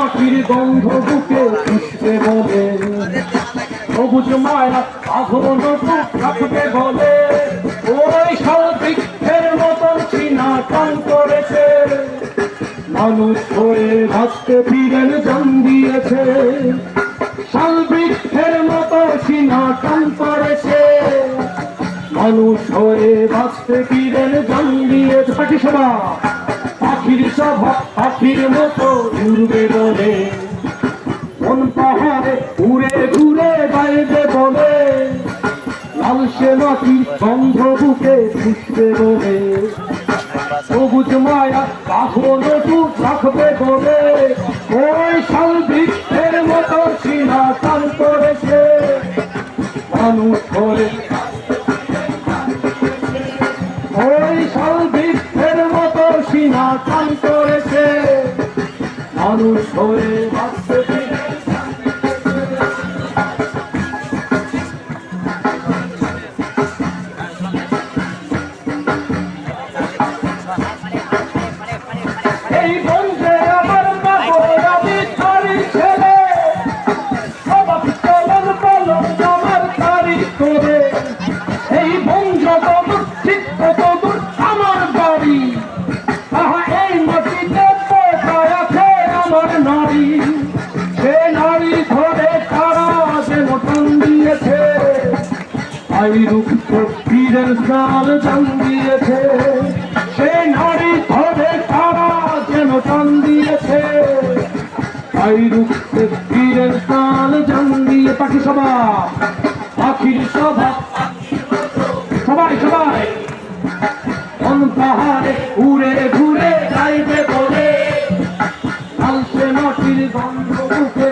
মাটির গন্ধ বুকে পুষতে বলে। সবুজ মায়া আঘন থাকতে বলে। ওই শাল বৃক্ষের মতন চিনা টান করেছে। মানুষ হয়ে ভাসতে ফিরেন জান দিয়েছে শাল বৃক্ষের মতো চিনা টান করেছে। মানুষ হয়ে বাঁচতে ফিরেন জান দিয়েছে পাখি সভা পাখির মতো ঘুরবে বলে। কোন পাহাড়ে উড়ে ঘুরে বাইরে বলে। লালসে মাটির গন্ধ বুকে পুষতে বলে। সবুজ মায়া টুট রাখবে বলে। ওই শাল বৃক্ষের মতো সিনা টান করেছে। মানুষ করে। ওই শাল বৃক্ষের মতো সিনা টান করেছে। মানুষ হয়ে বাঁচতে এই বন্ধে নারী, সে নারী ধরে তারা যেন টান দিয়েছে। আই রূপ বীরের সাল জান দিয়েছে সে নারী ধরে তারা যেন টান দিয়েছে। আই রূপ বীরের সাল জান দিয়ে পাখি সভা, পাখির সভা। সবাই সবাই। পাহাড়ে উড়ে মাটির গন্ধ মুখে